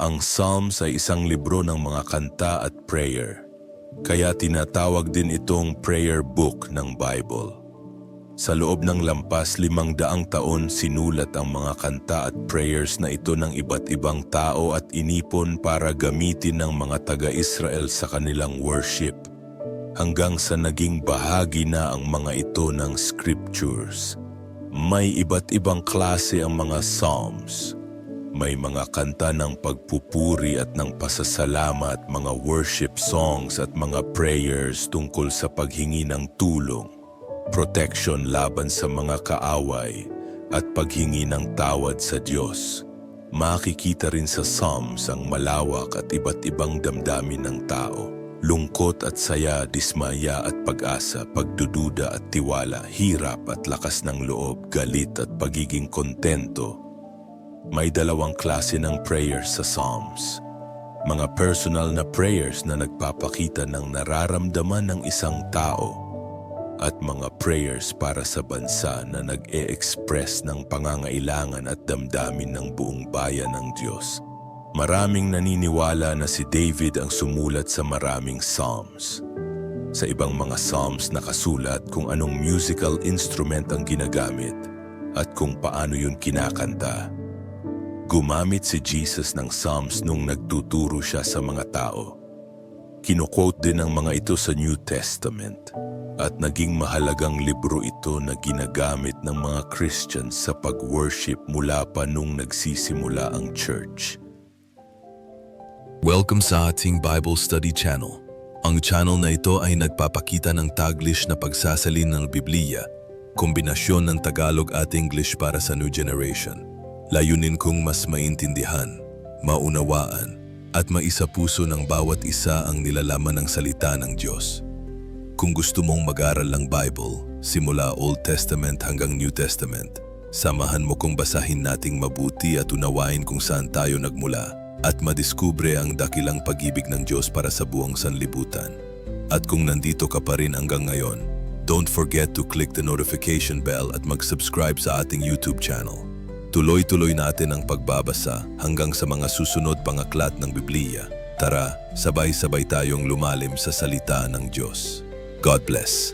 Ang Psalms ay isang libro ng mga kanta at prayer. Kaya tinatawag din itong prayer book ng Bible. Sa loob ng lampas limang daang taon sinulat ang mga kanta at prayers na ito ng iba't ibang tao at inipon para gamitin ng mga taga-Israel sa kanilang worship. Hanggang sa naging bahagi na ang mga ito ng scriptures. May iba't ibang klase ang mga psalms. May mga kanta ng pagpupuri at ng pasasalamat, mga worship songs at mga prayers tungkol sa paghingi ng tulong, protection laban sa mga kaaway, at paghingi ng tawad sa Diyos. Makikita rin sa Psalms ang malawak at iba't ibang damdamin ng tao. Lungkot at saya, dismaya at pag-asa, pagdududa at tiwala, hirap at lakas ng loob, galit at pagiging kontento, may dalawang klase ng prayers sa Psalms. Mga personal na prayers na nagpapakita ng nararamdaman ng isang tao at mga prayers para sa bansa na nag-e-express ng pangangailangan at damdamin ng buong bayan ng Diyos. Maraming naniniwala na si David ang sumulat sa maraming Psalms. Sa ibang mga Psalms nakasulat kung anong musical instrument ang ginagamit at kung paano yun kinakanta. Gumamit si Jesus ng Psalms nung nagtuturo siya sa mga tao. Kinoquote din ang mga ito sa New Testament at naging mahalagang libro ito na ginagamit ng mga Christians sa pag-worship mula pa nung nagsisimula ang church. Welcome sa ating Bible Study Channel. Ang channel na ito ay nagpapakita ng Taglish na pagsasalin ng Biblia, kombinasyon ng Tagalog at English para sa new generation. Layunin kong mas maintindihan, maunawaan, at maisapuso ng bawat isa ang nilalaman ng salita ng Diyos. Kung gusto mong mag-aral ng Bible, simula Old Testament hanggang New Testament, samahan mo kong basahin nating mabuti at unawain kung saan tayo nagmula at madiskubre ang dakilang pag-ibig ng Diyos para sa buong sanlibutan. At kung nandito ka pa rin hanggang ngayon, don't forget to click the notification bell at mag-subscribe sa ating YouTube channel. Tuloy-tuloy natin ang pagbabasa hanggang sa mga susunod pang aklat ng Biblia. Tara, sabay-sabay tayong lumalim sa salita ng Diyos. God bless.